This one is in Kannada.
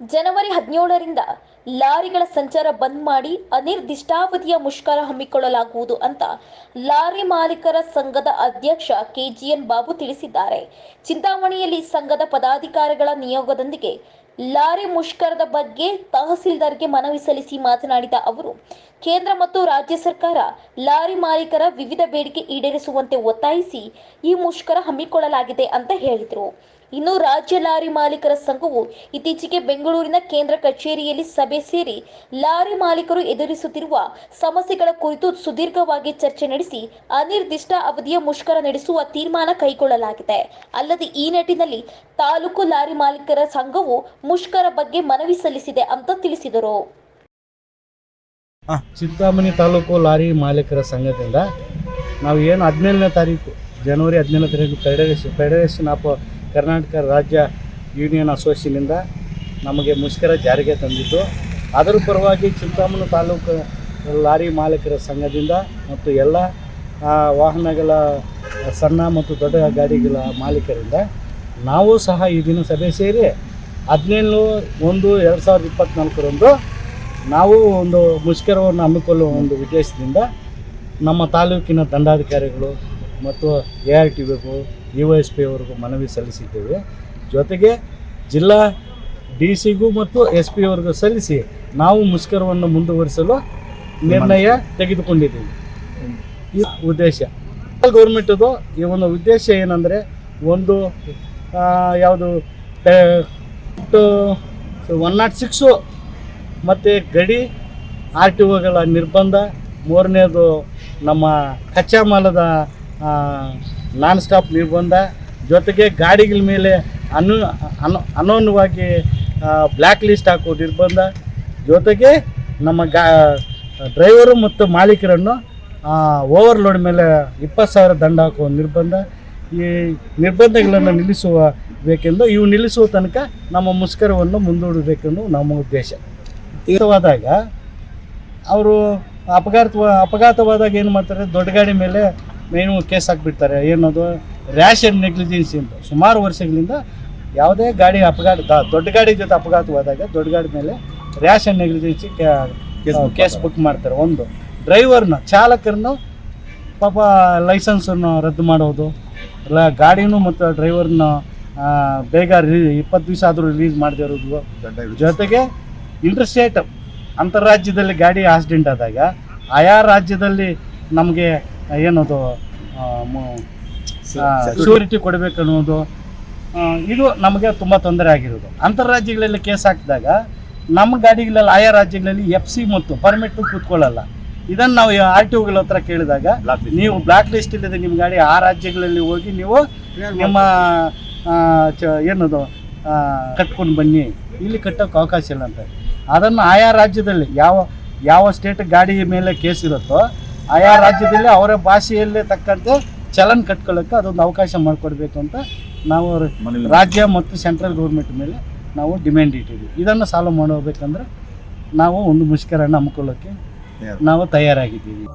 ಜನವರಿ ಹದಿನೇಳರಿಂದ ಲಾರಿಗಳ ಸಂಚಾರ ಬಂದ್ ಮಾಡಿ ಅನಿರ್ದಿಷ್ಟಾವಧಿಯ ಮುಷ್ಕರ ಹಮ್ಮಿಕೊಳ್ಳಲಾಗುವುದು ಅಂತ ಲಾರಿ ಮಾಲೀಕರ ಸಂಘದ ಅಧ್ಯಕ್ಷ ಕೆಜಿಎನ್ ಬಾಬು ತಿಳಿಸಿದ್ದಾರೆ. ಚಿಂತಾಮಣಿಯಲ್ಲಿ ಸಂಘದ ಪದಾಧಿಕಾರಿಗಳ ನಿಯೋಗದೊಂದಿಗೆ ಲಾರಿ ಮುಷ್ಕರದ ಬಗ್ಗೆ ತಹಸೀಲ್ದಾರ್ಗೆ ಮನವಿ ಸಲ್ಲಿಸಿ ಮಾತನಾಡಿದ ಅವರು, ಕೇಂದ್ರ ಮತ್ತು ರಾಜ್ಯ ಸರ್ಕಾರ ಲಾರಿ ಮಾಲೀಕರ ವಿವಿಧ ಬೇಡಿಕೆ ಈಡೇರಿಸುವಂತೆ ಒತ್ತಾಯಿಸಿ ಈ ಮುಷ್ಕರ ಹಮ್ಮಿಕೊಳ್ಳಲಾಗಿದೆ ಅಂತ ಹೇಳಿದರು. ಇನ್ನು ರಾಜ್ಯ ಲಾರಿ ಮಾಲೀಕರ ಸಂಘವು ಇತ್ತೀಚೆಗೆ ಬೆಂಗಳೂರಿನ ಕೇಂದ್ರ ಕಚೇರಿಯಲ್ಲಿ ಸಭೆ ಸೇರಿ ಲಾರಿ ಮಾಲೀಕರು ಎದುರಿಸುತ್ತಿರುವ ಸಮಸ್ಯೆಗಳ ಕುರಿತು ಸುದೀರ್ಘವಾಗಿ ಚರ್ಚೆ ನಡೆಸಿ ಅನಿರ್ದಿಷ್ಟ ಅವಧಿಯ ಮುಷ್ಕರ ನಡೆಸುವ ತೀರ್ಮಾನ ಕೈಗೊಳ್ಳಲಾಗಿದೆ. ಅಲ್ಲದೆ ಈ ನಿಟ್ಟಿನಲ್ಲಿ ತಾಲೂಕು ಲಾರಿ ಮಾಲೀಕರ ಸಂಘವು ಮುಷ್ಕರ ಬಗ್ಗೆ ಮನವಿ ಸಲ್ಲಿಸಿದೆ ಅಂತ ತಿಳಿಸಿದರು. ಚಿಂತಾಮಣಿ ತಾಲೂಕು ಲಾರಿ ಮಾಲೀಕರ ಸಂಘದಿಂದ ನಾವು ಏನು ಹದಿನೇಳನೇ ತಾರೀಕು, ಜನವರಿ ಹದಿನೇಳನೇ ತಾರೀಕು ಫೆಡರೇಷನ್ ಫೆಡರೇಷನ್ ಆಫ್ ಕರ್ನಾಟಕ ರಾಜ್ಯ ಯೂನಿಯನ್ ಅಸೋಸಿಯೇಷನಿಂದ ನಮಗೆ ಮುಷ್ಕರ ಜಾರಿಗೆ ತಂದಿದ್ದು. ಅದರ ಪರವಾಗಿ ಚಿಂತಾಮಣಿ ತಾಲೂಕು ಲಾರಿ ಮಾಲೀಕರ ಸಂಘದಿಂದ ಮತ್ತು ಎಲ್ಲ ವಾಹನಗಳ ಸಣ್ಣ ಮತ್ತು ದೊಡ್ಡ ಗಾಡಿಗಳ ಮಾಲೀಕರಿಂದ ನಾವು ಸಹ ಈ ದಿನ ಸಭೆ ಸೇರಿ ಹದಿನೇಳು ಒಂದು ಎರಡು ಸಾವಿರದ ಇಪ್ಪತ್ತ್ನಾಲ್ಕರಂದು ನಾವು ಒಂದು ಮುಷ್ಕರವನ್ನು ಹಮ್ಮಿಕೊಳ್ಳುವ ಒಂದು ಉದ್ದೇಶದಿಂದ ನಮ್ಮ ತಾಲೂಕಿನ ದಂಡಾಧಿಕಾರಿಗಳು ಮತ್ತು A R T U S ಮನವಿ ಸಲ್ಲಿಸಿದ್ದೇವೆ. ಜೊತೆಗೆ ಜಿಲ್ಲಾ ಡಿ ಸಿಗೂ ಮತ್ತು ಎಸ್ ಪಿ ಅವರಿಗೂ ಸಲ್ಲಿಸಿ ನಾವು ಮುಷ್ಕರವನ್ನು ಮುಂದುವರಿಸಲು ನಿರ್ಣಯ ತೆಗೆದುಕೊಂಡಿದ್ದೀವಿ. ಈ ಉದ್ದೇಶ. ಗೌರ್ಮೆಂಟದು ಈ ಒಂದು ಉದ್ದೇಶ ಏನಂದರೆ ಒಂದು ಯಾವುದು ಒನ್ ನಾಟ್ ಸಿಕ್ಸು ಮತ್ತು ಗಡಿ ಆರ್ ಟಿ ಒಗಳ ನಿರ್ಬಂಧ. ಮೂರನೇದು ನಮ್ಮ ಕಚ್ಚಾ ಮಾಲದ ನಾನ್ ಸ್ಟಾಪ್ ನಿರ್ಬಂಧ ಜೊತೆಗೆ ಗಾಡಿಗಳ ಮೇಲೆ ಅನು ಅನು, ಅನನ್ಯವಾಗಿ ಬ್ಲ್ಯಾಕ್ ಲಿಸ್ಟ್ ಹಾಕೋ ನಿರ್ಬಂಧ ಜೊತೆಗೆ ನಮ್ಮ ಗಾ, ಡ್ರೈವರು ಮತ್ತು ಮಾಲೀಕರನ್ನು ಓವರ್ಲೋಡ್ ಮೇಲೆ ಇಪ್ಪತ್ತು ಸಾವಿರ ದಂಡ ಹಾಕುವ ನಿರ್ಬಂಧ ಈ ನಿರ್ಬಂಧಗಳನ್ನು ನಿಲ್ಲಿಸುವ ಬೇಕೆಂದು, ಇವು ನಿಲ್ಲಿಸುವ ತನಕ ನಮ್ಮ ಮುಷ್ಕರವನ್ನು ಮುಂದೂಡಬೇಕೆಂದು ನಮ್ಮ ಉದ್ದೇಶ. ಇರವಾದಾಗ ಅವರು ಅಪಘಾತ, ಅಪಘಾತವಾದಾಗ ಏನು ಮಾಡ್ತಾರೆ, ದೊಡ್ಡ ಗಾಡಿ ಮೇಲೆ ಮೇನು ಕೇಸ್ ಹಾಕ್ಬಿಡ್ತಾರೆ ಏನದು? ರ್ಯಾಶ್ ಆ್ಯಂಡ್ ನೆಗ್ಲಿಜೆನ್ಸಿ ಅಂತ. ಸುಮಾರು ವರ್ಷಗಳಿಂದ ಯಾವುದೇ ಗಾಡಿ ಅಪಘಾತ ದೊಡ್ಡ ಗಾಡಿ ಜೊತೆ ಅಪಘಾತವಾದಾಗ ದೊಡ್ಡ ಗಾಡಿ ಮೇಲೆ rash and negligence case book ಮಾಡ್ತಾರೆ. ಒಂದು ಡ್ರೈವರ್ನ ಚಾಲಕರನ್ನು ಪಾಪ ಲೈಸೆನ್ಸನ್ನು ರದ್ದು ಮಾಡೋದು ಇಲ್ಲ ಗಾಡಿನೂ ಮತ್ತು ಡ್ರೈವರ್ನ ಬೇಗ ರಿ ಇಪ್ಪತ್ತು ದಿವಸ ಆದರೂ ರಿಲೀಸ್ ಮಾಡದೇ ಇರೋದು. ಜೊತೆಗೆ ಇಂಟರ್ಸ್ಟೇಟ್ ಅಂತಾರಾಜ್ಯದಲ್ಲಿ ಗಾಡಿ ಆಕ್ಸಿಡೆಂಟ್ ಆದಾಗ ಆಯಾ ರಾಜ್ಯದಲ್ಲಿ ನಮಗೆ ಏನದು ಶ್ಯೂರಿಟಿ ಕೊಡಬೇಕು ಅನ್ನೋದು ಇದು ನಮಗೆ ತುಂಬ ತೊಂದರೆ ಆಗಿರೋದು. ಅಂತಾರಾಜ್ಯಗಳಲ್ಲಿ ಕೇಸ್ ಹಾಕಿದಾಗ ನಮ್ಮ ಗಾಡಿಗಳಲ್ಲಿ ಆಯಾ ರಾಜ್ಯಗಳಲ್ಲಿ ಎಫ್ ಸಿ ಮತ್ತು ಪರ್ಮಿಟ್ ಕೂತ್ಕೊಳ್ಳಲ್ಲ. ಇದನ್ನು ನಾವು ಆರ್ ಟಿ ಒಗಳ ಹತ್ರ ಕೇಳಿದಾಗ ನೀವು ಬ್ಲಾಕ್ ಲಿಸ್ಟ್ ಇಲ್ಲದೆ ನಿಮ್ಮ ಗಾಡಿ ಆ ರಾಜ್ಯಗಳಲ್ಲಿ ಹೋಗಿ ನೀವು ನಿಮ್ಮ ಏನದು ಕಟ್ಕೊಂಡು ಬನ್ನಿ. ಇಲ್ಲಿ ಕಟ್ಟೋಕೆ ಅವಕಾಶ ಇಲ್ಲ ಅಂತ. ಅದನ್ನು ಆಯಾ ರಾಜ್ಯದಲ್ಲಿ ಯಾವ ಯಾವ ಸ್ಟೇಟ್ ಗಾಡಿ ಮೇಲೆ ಕೇಸ್ ಇರುತ್ತೋ ಆಯಾ ರಾಜ್ಯದಲ್ಲಿ ಅವರ ಭಾಷೆಯಲ್ಲೇ ತಕ್ಕಂತೆ ಚಲನ್ ಕಟ್ಕೊಳ್ಳೋಕ್ಕೆ ಅದೊಂದು ಅವಕಾಶ ಮಾಡಿಕೊಡ್ಬೇಕು ಅಂತ ನಾವು ರಾಜ್ಯ ಮತ್ತು ಸೆಂಟ್ರಲ್ ಗೌರ್ಮೆಂಟ್ ಮೇಲೆ ನಾವು ಡಿಮ್ಯಾಂಡ್ ಇಟ್ಟಿದ್ದೀವಿ. ಇದನ್ನು ಸಾಲ್ವ್ ಮಾಡಬೇಕಂದ್ರೆ ನಾವು ಒಂದು ಮುಷ್ಕರನ್ನು ಹಮ್ಮಿಕೊಳ್ಳೋಕ್ಕೆ ನಾವು ತಯಾರಾಗಿದ್ದೀವಿ.